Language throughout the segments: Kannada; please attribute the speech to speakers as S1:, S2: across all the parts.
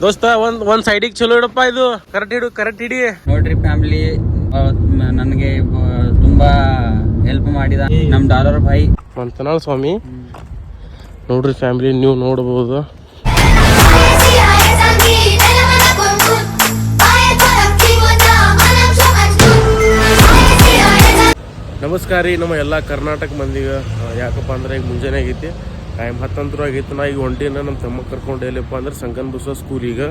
S1: ದೋಸ್ತ ಒಂದ್ ಒಂದ್ ಸೈಡಿಗೆ ಚಲೋ ಇಡಪ್ಪ ಇದು. ಕರೆಕ್ಟ್ ಹಿಡು ಕರೆಕ್ಟ್ ಹಿಡಿ
S2: ನೋಡ್ರಿ ಫ್ಯಾಮಿಲಿ ನನಗೆ ತುಂಬಾ ಹೆಲ್ಪ್ ಮಾಡಿದ ನಮ್ ಡಾಲರ್ ಭಾಯಿ.
S1: ಮಂತನಾಳ್ ಸ್ವಾಮಿ. ನೋಡ್ರಿ ಫ್ಯಾಮಿಲಿ ನೀವು ನೋಡ್ಬೋದು. ನಮಸ್ಕಾರ ರೀ ನಮ್ಮ ಎಲ್ಲ ಕರ್ನಾಟಕ ಮಂದಿಗೆ ಯಾಕಪ್ಪ ಅಂದ್ರೆ ಈಗ ಮುಂಜಾನೆ ಆಗೈತಿ. ಟೈಮ್ ಹತ್ತಂತರ ಆಗಿತ್ತು ನಾ ಈಗ ಹೊಂಟಿನ ನಮ್ಮ ತಮ್ಮ ಕರ್ಕೊಂಡು ಎಲ್ಲಿಪ್ಪ ಅಂದ್ರೆ ಸಂಗನ್ ಸ್ಕೂಲ್ ಸ್ಕೂಲಿಗೆ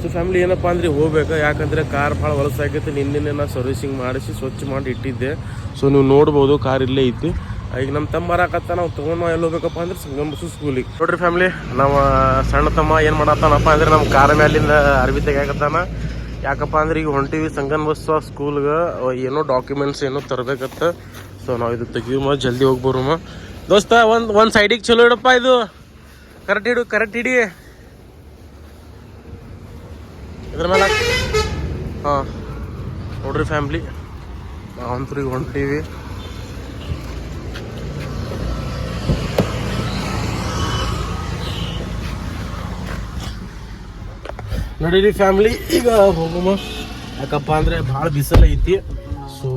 S1: ಸೊ ಫ್ಯಾಮಿಲಿ ಏನಪ್ಪ ಅಂದ್ರೆ ಹೋಗ್ಬೇಕು. ಯಾಕಂದ್ರೆ ಕಾರ್ ಭಾಳ ಹೊಲಸಾಗೈತಿ ನಿನ್ನೆ ನಾ ಸರ್ವಿಸಿಂಗ್ ಮಾಡಿಸಿ ಸ್ವಚ್ಛ ಮಾಡಿ ಇಟ್ಟಿದ್ದೆ. ಸೊ ನೀವು ನೋಡ್ಬೋದು ಕಾರ್ ಇಲ್ಲೇ ಐತಿ. ಈಗ ನಮ್ಮ ತಮ್ಮ ಬರಾಕತ್ತ ನಾವು ತೊಗೊಂಡು ಎಲ್ಲಿ ಹೋಗ್ಬೇಕಪ್ಪ ಅಂದ್ರೆ ಸಂಗಮ್ ಬಸವ ಸ್ಕೂಲಿಗೆ ನೋಡ್ರಿ ಫ್ಯಾಮಿಲಿ ನಾವು ಸಣ್ಣ ತಮ್ಮ ಏನು ಮಾಡತ್ತಾನಪ್ಪ ಅಂದ್ರೆ ನಮ್ಮ ಕಾರ್ ಮ್ಯಾಲಿಂದ ಅರ್ಬಿ ತೆಗಿಯಾಕತ್ತಾನ. ಯಾಕಪ್ಪ ಅಂದ್ರೆ ಈಗ ಹೊಂಟಿವಿ ಸಂಗನ್ ಬಸ್ ಸ್ಕೂಲ್ಗೆ ಏನೋ ಡಾಕ್ಯುಮೆಂಟ್ಸ್ ಏನೋ ತರಬೇಕತ್ತ ಸೊ ನಾವು ಇದು ತೆಗಿಯುಮ ಜಲ್ದಿ ಹೋಗಿ ಬರುಮ. ದೋಸ್ತ, ಒಂದು ಒಂದು ಸೈಡಿಗೆ ಚಲೋ ಇಡಪ್ಪ ಇದು. ಕರೆಕ್ಟ್ ಹಿಡು ಕರೆಕ್ಟ್ ಹಿಡಿ ಇದ್ರ ಮೇಲೆ ಹಾಂ. ನೋಡ್ರಿ ಫ್ಯಾಮ್ಲಿ ನಾವಂತೂ ಈಗ ಹೊಂಟೀವಿ. ನಡೀರಿ ಫ್ಯಾಮ್ಲಿ ಈಗ ಹೋಗಮ್ಮ ಯಾಕಪ್ಪ ಅಂದ್ರೆ ಭಾಳ ಬಿಸಿಲು ಐತಿ ಸೊ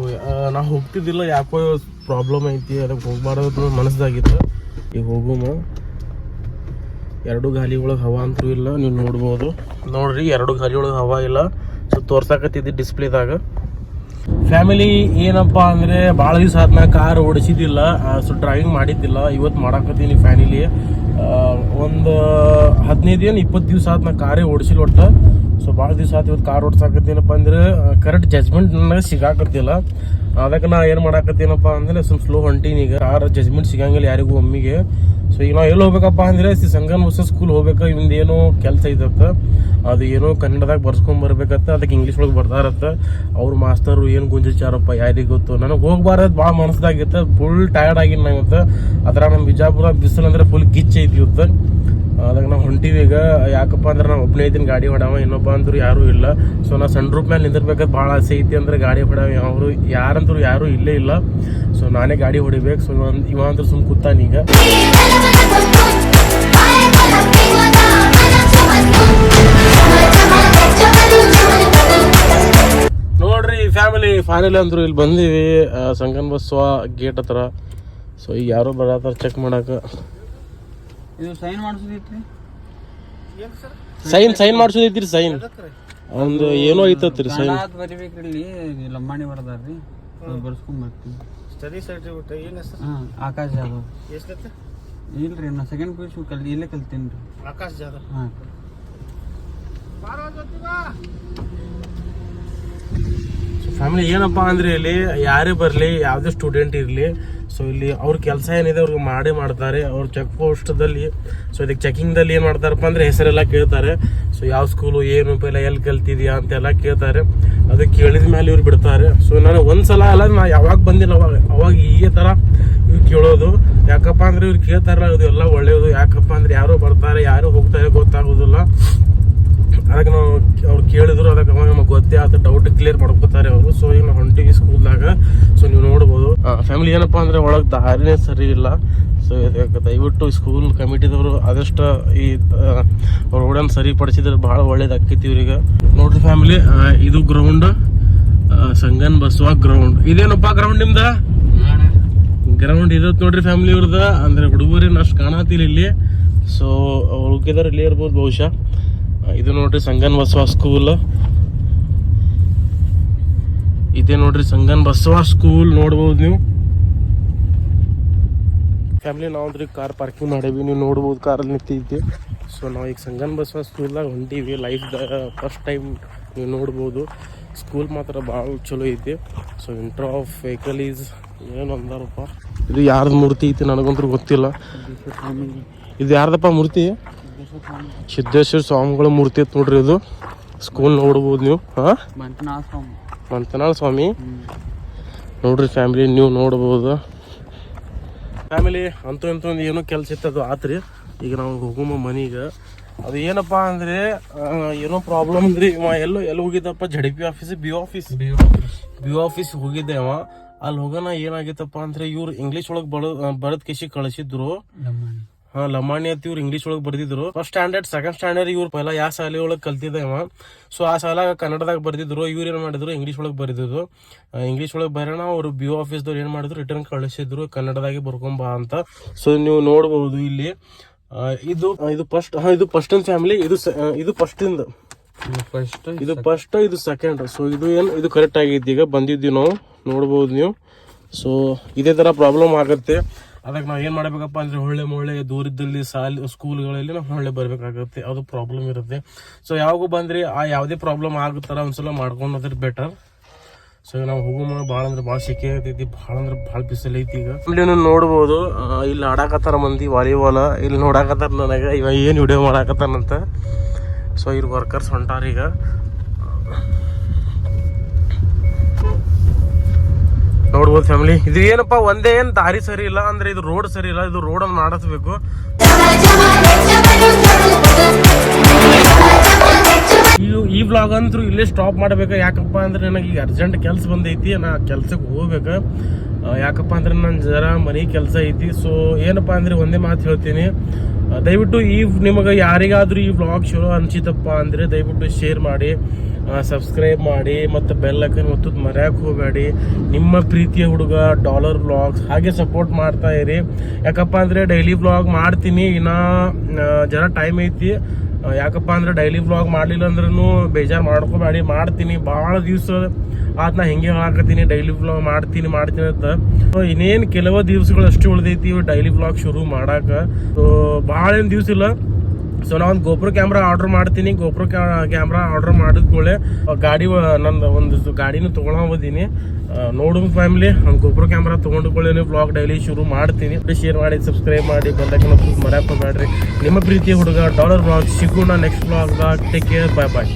S1: ನಾ ಹೋಗ್ತಿದ್ದಿಲ್ಲ, ಯಾಕೋ ಪ್ರಾಬ್ಲಮ್ ಐತಿ, ಅದಕ್ಕೆ ಹೋಗ್ಬಾರ್ದು ಮನಸ್ಸಾಗಿತ್ತು. ಈಗ ಹೋಗುಮ ಎರಡು ಗಾಲಿ ಒಳಗೆ ಹವಾ ಅಂತೂ ಇಲ್ಲ, ನೀವು ನೋಡ್ಬೋದು. ನೋಡ್ರಿ, ಎರಡು ಗಾಲಿ ಒಳಗೆ ಹವಾ ಇಲ್ಲ. ಸೊ ತೋರ್ಸಾಕತ್ತಿದ್ದಿ ಡಿಸ್ಪ್ಲೇದಾಗ ಫ್ಯಾಮಿಲಿ ಏನಪ್ಪ ಅಂದರೆ ಭಾಳ ದಿವಸ ಆದ್ನ ಕಾರ್ ಓಡಿಸಿದ್ದಿಲ್ಲ ಸೊ ಡ್ರೈವಿಂಗ್ ಮಾಡಿದ್ದಿಲ್ಲ. ಇವತ್ತು ಮಾಡಾಕತ್ತೀನಿ ಫ್ಯಾಮಿಲಿ ಒಂದು ಹದಿನೈದು ಏನು ಇಪ್ಪತ್ತು ದಿವಸ ಆದ್ಮೇಲೆ ಕಾರೇ ಓಡಿಸಿಲ್ಲ ಒಟ್ಟ. ಸೊ ಭಾಳ ದಿವಸ ಆತ ಇವತ್ತು ಕಾರ್ ಓಡ್ಸಾಕತ್ತೀನಪ್ಪ ಅಂದ್ರೆ ಕರೆಕ್ಟ್ ಜಜ್ಮೆಂಟ್ ನನಗೆ ಸಿಗಾಕತ್ತಿಲ್ಲ. ಅದಕ್ಕೆ ನಾ ಏನು ಮಾಡಾಕತ್ತೀನಪ್ಪ ಅಂದ್ರೆ ಸ್ವಲ್ಪ ಸ್ಲೋ ಹೊಂಟೀನಿ ಈಗ. ಕಾರ್ ಜಜ್ಮೆಂಟ್ ಸಿಗಂಗಿಲ್ಲ ಯಾರಿಗೂ ಒಮ್ಮಿಗೆ. ಸೊ ಈಗ ನಾವು ಎಲ್ಲಿ ಹೋಗ್ಬೇಕಪ್ಪ ಅಂದ್ರೆ ಸಿ ಸಂಗನ್ ಹೊಸ ಸ್ಕೂಲ್ ಹೋಗ್ಬೇಕು, ಇವಂದ ಏನೋ ಕೆಲಸ ಐತತ್ತ ಅದು ಏನೋ ಕನ್ನಡದಾಗ ಬರ್ಸ್ಕೊಂಡ್ ಬರ್ಬೇಕತ್ತ ಅದಕ್ಕೆ ಇಂಗ್ಲೀಷ್ ಒಳಗೆ ಬರ್ತಾರತ್ತ ಅವ್ರ ಮಾಸ್ತರು ಏನು ಗುಂಜಿಚಾರಪ್ಪ ಯಾರಿಗೆ ಗೊತ್ತು? ನನಗೆ ಹೋಗ್ಬಾರದು ಭಾಳ ಮನಸ್ದಾಗಿತ್ತು ಫುಲ್ ಟಯರ್ಡ್ ಆಗಿನ ಇವತ್ತು. ಅದ್ರ ನಮ್ಮ ಬಿಜಾಪುರ ಬಿಸಿಲು ಅಂದ್ರೆ ಫುಲ್ ಗಿಚ್ಚ ಐತಿ ಇವತ್ತು. ಅದಾಗ ನಾವು ಹೊಂಟಿವಿ. ಈಗ ಯಾಕಪ್ಪ ಅಂದ್ರೆ ನಾವು ಒಬ್ಬನೇ ಇದ್ದೀನಿ, ಗಾಡಿ ಹೊಡವ ಇನ್ನೊಬ್ಬ ಅಂದ್ರೂ ಯಾರೂ ಇಲ್ಲ. ಸೊ ನಾ ಸಣ್ಣ ರೂಪ್ ಮೇಲೆ ನಿಂದಿರ್ಬೇಕಾದ್ರೆ ಭಾಳ ಆಸೆ ಐತಿ ಅಂದ್ರೆ ಗಾಡಿ ಹೊಡವ ಅವರು ಯಾರಂತೂ ಯಾರೂ ಇಲ್ಲೇ ಇಲ್ಲ. ಸೊ ನಾನೇ ಗಾಡಿ ಹೊಡಿಬೇಕು. ಸೊ ಇವ ಇವ ಅಂದ್ರೆ ಸುಮ್ ಕೂತಾನೀಗ ನೋಡ್ರಿ ಫ್ಯಾಮಿಲಿ ಫೈನಲ್ ಅಂದ್ರು ಇಲ್ಲಿ ಬಂದೀವಿ. ಸಂಗನ್ ಬಸ್ವ ಗೇಟ್ ಹತ್ರ. ಸೊ ಈಗ ಯಾರೋ ಬರತ್ತಾರ ಚೆಕ್ ಮಾಡಕ.
S2: ಇದು ಸೈನ್ ಮಾಡಿಸೋದಿತ್ರಿ?
S1: ಸೈನ್ ಸೈನ್ ಮಾಡ್ಸೋದೈತಿರಿ ಸೈನ್. ಒಂದು ಏನೋ ಐತತ್ರಿ ಸೈನ್.
S2: ಬರಿಬೇಕ್ರಿ ಇಲ್ಲಿ ಲಂಬಾಣಿ ಬರ್ದಾರ್ರಿ. ಅದು ಬರ್ಸ್ಕೊಂಡ್ ಬರ್ತೀನಿ.
S3: ಸ್ಟಡಿ ಸರ್ಟಿಫಿಕೇಟ್ ಏನು ಹೆಸರು
S2: ಆಕಾಶ ಆಕಾಶ್ ಜಾಧವ್.
S3: ಎಷ್ಟೈತೆ?
S2: ಇಲ್ರಿ ನಾ ಸೆಕೆಂಡ್ ಪಿ ಯು ಕಲ್ ಇಲ್ಲೇ ಕಲ್ತೀನಿ ರೀ.
S3: ಆಕಾಶ್ ಜಾಧವ್.
S2: ಹಾಂ.
S1: ಫ್ಯಾಮಿಲಿ ಏನಪ್ಪಾ ಅಂದ್ರೆ ಇಲ್ಲಿ ಯಾರೇ ಬರಲಿ ಯಾವುದೇ ಸ್ಟೂಡೆಂಟ್ ಇರಲಿ ಸೊ ಇಲ್ಲಿ ಅವ್ರ ಕೆಲಸ ಏನಿದೆ ಅವ್ರಿಗೆ ಮಾಡೇ ಮಾಡ್ತಾರೆ. ಅವ್ರ ಚೆಕ್ ಪೋಸ್ಟ್ದಲ್ಲಿ ಸೊ ಇದಕ್ಕೆ ಚೆಕಿಂಗ್ದಲ್ಲಿ ಏನು ಮಾಡ್ತಾರಪ್ಪ ಅಂದ್ರೆ ಹೆಸರೆಲ್ಲ ಕೇಳ್ತಾರೆ. ಸೊ ಯಾವ ಸ್ಕೂಲು ಏನು ಪೈಲ ಎಲ್ಲಿ ಕಲ್ತಿದ್ಯಾ ಅಂತೆಲ್ಲ ಕೇಳ್ತಾರೆ. ಅದಕ್ಕೆ ಕೇಳಿದ ಮೇಲೆ ಇವ್ರು ಬಿಡ್ತಾರೆ. ಸೊ ನಾನು ಒಂದ್ಸಲ ಅಲ್ಲ, ನಾ ಯಾವಾಗ ಬಂದಿಲ್ಲ, ಅವಾಗ ಅವಾಗ ಹೀಗೆ ಥರ ಇವ್ರು ಕೇಳೋದು. ಯಾಕಪ್ಪ ಅಂದ್ರೆ ಇವ್ರು ಕೇಳ್ತಾರಲ್ಲ, ಅದು ಎಲ್ಲ ಒಳ್ಳೆಯದು. ಯಾಕಪ್ಪ ಅಂದ್ರೆ ಯಾರು ಬರ್ತಾರೆ, ಯಾರು ಹೋಗ್ತಾರೆ ಗೊತ್ತಾಗೋದಿಲ್ಲ. ಅದಕ್ಕೆ ನಾವು ಅವ್ರು ಕೇಳಿದ್ರು ಗೊತ್ತೇ ಆತ ಡೌಟ್ ಕ್ಲಿಯರ್ ಮಾಡ್ಕೋತಾರೆ ಅವರು. ಸೊ ಈಗ ಹೊಂಟಿಗೆ ಹೊಂಟಿವಿ ಸ್ಕೂಲ್ದಾಗ ಸೊ ನೀವು ನೋಡ್ಬೋದು. ಫ್ಯಾಮಿಲಿ ಏನಪ್ಪಾ ಅಂದ್ರೆ ಒಳಗೆ ದಾರಿನೇ ಸರಿ ಇಲ್ಲ. ಸೊ ದಯವಿಟ್ಟು ಸ್ಕೂಲ್ ಕಮಿಟಿದವರು ಆದಷ್ಟು ಈ ರೋಡನ್ನು ಸರಿಪಡಿಸಿದ್ರೆ ಭಾಳ ಒಳ್ಳೇದಾಕೈತಿ ಇವ್ರಿಗೆ. ನೋಡ್ರಿ ಫ್ಯಾಮಿಲಿ ಇದು ಗ್ರೌಂಡ್ ಸಂಗನ್ ಬಸವ ಗ್ರೌಂಡ್ ಇದೇನಪ್ಪ ಗ್ರೌಂಡ್ ನಿಮ್ದ? ಗ್ರೌಂಡ್ ಇರತ್ ನೋಡ್ರಿ ಫ್ಯಾಮಿಲಿ ಇವ್ರದ. ಅಂದ್ರೆ ಹುಡುಗರೇನು ಅಷ್ಟು ಕಾಣತಿಲ್ಲ ಇಲ್ಲಿ. ಸೊ ಉಳ್ಕಿದಾರ ಇಲ್ಲಿ ಇರ್ಬೋದು ಬಹುಶಃ. ಇದು ನೋಡ್ರಿ ಸಂಗನ್ ಬಸವ ಸ್ಕೂಲ್ ಇದೇ ನೋಡ್ರಿ ಸಂಗನ್ ಬಸವ ಸ್ಕೂಲ್ ನೋಡ್ಬೋದು ನೀವು. ಫ್ಯಾಮಿಲಿ ನಾವಂದ್ರಿ ಕಾರ್ ಪಾರ್ಕಿಂಗ್ ಮಾಡೇವಿ ನೀವು ನೋಡ್ಬೋದು ಕಾರಲ್ಲಿ ನಿಂತೈತಿ ಸೊ ನಾವು ಈಗ ಸಂಗನ್ ಬಸವ ಸ್ಕೂಲ್ದಾಗ ಹೊಂಟೀವಿ ಲೈಫ್ದಾಗ ಫಸ್ಟ್ ಟೈಮ್ ನೀವು ನೋಡ್ಬೋದು. ಸ್ಕೂಲ್ ಮಾತ್ರ ಭಾಳ ಚಲೋ ಐತಿ. So entry of vehicle is ಏನು ಅಂದಾರಪ್ಪ? ಇದು ಯಾರ್ದು ಮೂರ್ತಿ ಐತಿ ನನಗಂತೂ ಗೊತ್ತಿಲ್ಲ. ಇದು ಯಾರ್ದಪ್ಪ ಮೂರ್ತಿ? ಸಿದ್ದೇಶ್ವರ ಸ್ವಾಮಿಗಳ ಮೂರ್ತಿ ಐತಿ ನೋಡ್ರಿ ಇದು. ಸ್ಕೂಲ್ ನೋಡ್ಬೋದು ನೀವು ಹಾಂ? ಮಂತನಾಳ ಸ್ವಾಮಿ. ನೋಡ್ರಿ ಫ್ಯಾಮಿಲಿ ನೀವು ನೋಡ್ಬೋದು. ಫ್ಯಾಮಿಲಿ ಅಂತೂ ಇಂತೂ ಒಂದು ಏನೋ ಕೆಲಸ ಇತ್ತು ಅದು ಆತ್ರಿ. ಈಗ ನಾವು ಹೋಗುಮ ಮನೀಗ. ಅದು ಏನಪ್ಪಾ ಅಂದ್ರೆ ಏನೋ ಪ್ರಾಬ್ಲಮ್ ಅಂದ್ರಿ ಇವ ಎಲ್ಲೋ ಎಲ್ಲಿ ಹೋಗಿದ್ದಪ್ಪ? Z P office B office B office ಹೋಗಿದ್ದೆ ಅವ. ಅಲ್ಲಿ ಹೋಗೋಣ ಏನಾಗಿತ್ತಪ್ಪ ಅಂದ್ರೆ ಇವ್ರು ಇಂಗ್ಲೀಷ್ ಒಳಗೆ ಬಳ ಬರದ್ ಕಿಶಿ ಕಳಿಸಿದ್ರು. ಹಾ ಲಮಾಣಿ ಅಂತ ಇವ್ರು ಇಂಗ್ಲೀಷ್ ಒಳಗೆ ಬರ್ದಿದ್ರು. ಫಸ್ಟ್ ಸ್ಟ್ಯಾಂಡರ್ಡ್ ಸೆಕೆಂಡ್ ಸ್ಟ್ಯಾಂಡರ್ಡ್ ಇವ್ರು ಪೈಲ ಯಾವ ಶಾಲೆ ಒಳಗೆ ಕಲ್ತಿದ್ದ ಇವ. ಸೊ ಆ ಸಾಲ ಕನ್ನಡದಾಗ ಬರ್ದಿದ್ರು. ಇವ್ರು ಏನು ಮಾಡಿದ್ರು? ಇಂಗ್ಲೀಷ್ ಒಳಗೆ ಬರೆದಿದ್ರು. ಇಂಗ್ಲೀಷ್ ಒಳಗೆ ಬರೋಣ ಅವರು ಬಿ ಒ ಆಫೀಸ್ದವ್ರು ಏನು ಮಾಡಿದ್ರು? ರಿಟರ್ನ್ ಕಳಿಸಿದ್ರು ಕನ್ನಡದಾಗೆ ಬರ್ಕೊಂಬಾ ಅಂತ. ಸೊ ನೀವು ನೋಡ್ಬೋದು ಇಲ್ಲಿ. ಇದು ಇದು ಫಸ್ಟ್ ಹಾ ಇದು ಫಸ್ಟ್ ಫ್ಯಾಮಿಲಿ ಇದು ಇದು ಫಸ್ಟ್ ಇಂದ.
S2: ಫಸ್ಟ್
S1: ಇದು ಫಸ್ಟ್ ಇದು ಸೆಕೆಂಡ್ ಸೊ ಇದು ಏನು ಇದು ಕರೆಕ್ಟ್ ಆಗೈತಿ ಈಗ ಬಂದಿದ್ವಿ ನಾವು. ನೋಡ್ಬೋದು ನೀವು. ಸೊ ಇದೇ ಥರ ಪ್ರಾಬ್ಲಮ್ ಆಗುತ್ತೆ. ಅದಕ್ಕೆ ನಾವು ಏನು ಮಾಡಬೇಕಪ್ಪ ಅಂದರೆ ಒಳ್ಳೆ ಒಳ್ಳೆ ದೂರದಲ್ಲಿ ಸಾಲ ಸ್ಕೂಲ್ಗಳಲ್ಲಿ ನಾವು ಒಳ್ಳೆ ಬರಬೇಕಾಗುತ್ತೆ. ಅದು ಪ್ರಾಬ್ಲಮ್ ಇರುತ್ತೆ. ಸೊ ಯಾವಾಗೂ ಬಂದ್ರಿ, ಆ ಯಾವುದೇ ಪ್ರಾಬ್ಲಮ್ ಆಗುತ್ತಾರ ಒಂದ್ಸಲ ಮಾಡ್ಕೊಂಡು ಹೋದ್ರೆ ಬೆಟರ್ ಸೊ ಈಗ ನಾವು ಹೋಗೋ ಭಾಳ ಅಂದ್ರೆ ಭಾಳ ಸೆಕೆ ಆಗ್ತೈತಿ, ಭಾಳ ಅಂದ್ರೆ ಭಾಳ ಐತಿ ಈಗ. ಇಲ್ಲಿ ನೋಡ್ಬೋದು ಇಲ್ಲಿ ಆಡಾಕತ್ತಾರ ಮಂದಿ ವಾಲಿಬಾಲ್, ಇಲ್ಲಿ ನೋಡಾಕತ್ತಾರ ನನಗೆ ಇವಾಗ ಏನು ವಿಡಿಯೋ ಮಾಡಾಕತ್ತಾನಂತ. ಸೊ ಇಲ್ಲಿ ವರ್ಕರ್ಸ್ ಹೊಂಟಾರ ನೋಡ್ಬೋದು ಫ್ಯಾಮಿಲಿ ಇದು ಏನಪ್ಪ, ಒಂದೇ ಏನು ದಾರಿ ಸರಿ ಇಲ್ಲ ಅಂದ್ರೆ ಇದು ರೋಡ್ ಸರಿ ಇಲ್ಲ, ಇದು ರೋಡ್ ಅನ್ನು ಮಾಡಿಸ್ಬೇಕು. ಈ ಬ್ಲಾಗ್ ಅಂತೂ ಇಲ್ಲೇ ಸ್ಟಾಪ್ ಮಾಡ್ಬೇಕು. ಯಾಕಪ್ಪ ಅಂದ್ರೆ ನನಗೆ ಈಗ ಅರ್ಜೆಂಟ್ ಕೆಲಸ ಬಂದೈತಿ, ನಾ ಕೆಲ್ಸಕ್ಕೆ ಹೋಗ್ಬೇಕು. ಯಾಕಪ್ಪ ಅಂದ್ರೆ ನನ್ನ ಜರ ಮನೆ ಕೆಲಸ ಐತಿ ಸೊ ಏನಪ್ಪ ಅಂದ್ರೆ ಒಂದೇ ಮಾತು ಹೇಳ್ತೀನಿ. ದಯವಿಟ್ಟು ಈ ನಿಮಗೆ ಯಾರಿಗಾದ್ರೂ ಈ ಬ್ಲಾಗ್ ಚಲೋ ಅನ್ಸಿತಪ್ಪ ಅಂದ್ರೆ ದಯವಿಟ್ಟು ಶೇರ್ ಮಾಡಿ ಸಬ್ಸ್ಕ್ರೈಬ್ ಮಾಡಿ, ಮತ್ತು ಬೆಲ್ಲಕ್ಕನ್ ಮತ್ತು ಮರ್ಯಾಕೆ ಹೋಗಬೇಡಿ. ನಿಮ್ಮ ಪ್ರೀತಿಯ ಹುಡುಗ ಡಾಲರ್ ಬ್ಲಾಗ್ಸ್ ಹಾಗೆ ಸಪೋರ್ಟ್ ಮಾಡ್ತಾ ಇರಿ. ಯಾಕಪ್ಪ ಅಂದರೆ ಡೈಲಿ ಬ್ಲಾಗ್ ಮಾಡ್ತೀನಿ, ಇನ್ನೂ ಜರ ಟೈಮ್ ಐತಿ. ಯಾಕಪ್ಪ ಅಂದ್ರೆ ಡೈಲಿ ವ್ಲಾಗ್ ಮಾಡಲಿಲ್ಲ ಅಂದ್ರೂ ಬೇಜಾರು ಮಾಡ್ಕೋಬೇಡಿ, ಮಾಡ್ತೀನಿ, ಭಾಳ ದಿವಸ ಆತನ ಹೆಂಗೆ ಹೇಳಾಕತ್ತೀನಿ ಡೈಲಿ ವ್ಲಾಗ್ ಮಾಡ್ತೀನಿ ಮಾಡ್ತೀನಿ ಅಂತ. ಇನ್ನೇನು ಕೆಲವು ದಿವಸಗಳು ಅಷ್ಟು ಉಳ್ದೈತಿ ಡೈಲಿ ವ್ಲಾಗ್ ಶುರು ಮಾಡಾಕ. ಸೊ ಭಾಳ ಏನು ದಿವಸ ಇಲ್ಲ. ಸೊ ನಾ ಒಂದು ಗೋಪ್ರೋ ಕ್ಯಾಮ್ರಾ ಆರ್ಡರ್ ಮಾಡ್ತೀನಿ. ಗೋಪ್ರೋ ಕ್ಯಾಮ್ರಾ ಆರ್ಡ್ರ್ ಮಾಡಿದ್ಕೊಳ್ಳೆ ಗಾಡಿ ನನ್ನ ಒಂದು ಗಾಡಿನೂ ತೊಗೊಳೋದಿನಿ ನೋಡು ಫ್ಯಾಮಿಲಿ ಒಂದು ಗೋಪ್ರೋ ಕ್ಯಾಮ್ರಾ ನೀವು ಬ್ಲಾಗ್ ಡೈಲಿ ಶುರು ಮಾಡ್ತೀನಿ. ಶೇರ್ ಮಾಡಿ ಸಬ್ಸ್ಕ್ರೈಬ್ ಮಾಡಿ ಬಂದಾಗ ಮರ್ಯಾಕ್ ಹೋಗಬೇಡ್ರಿ ನಿಮ್ಮ ಪ್ರೀತಿ ಹುಡುಗ ಡಾಲರ್ ಬ್ಲಾಗ್ ಸಿಗೋಣ next blog take care bye bye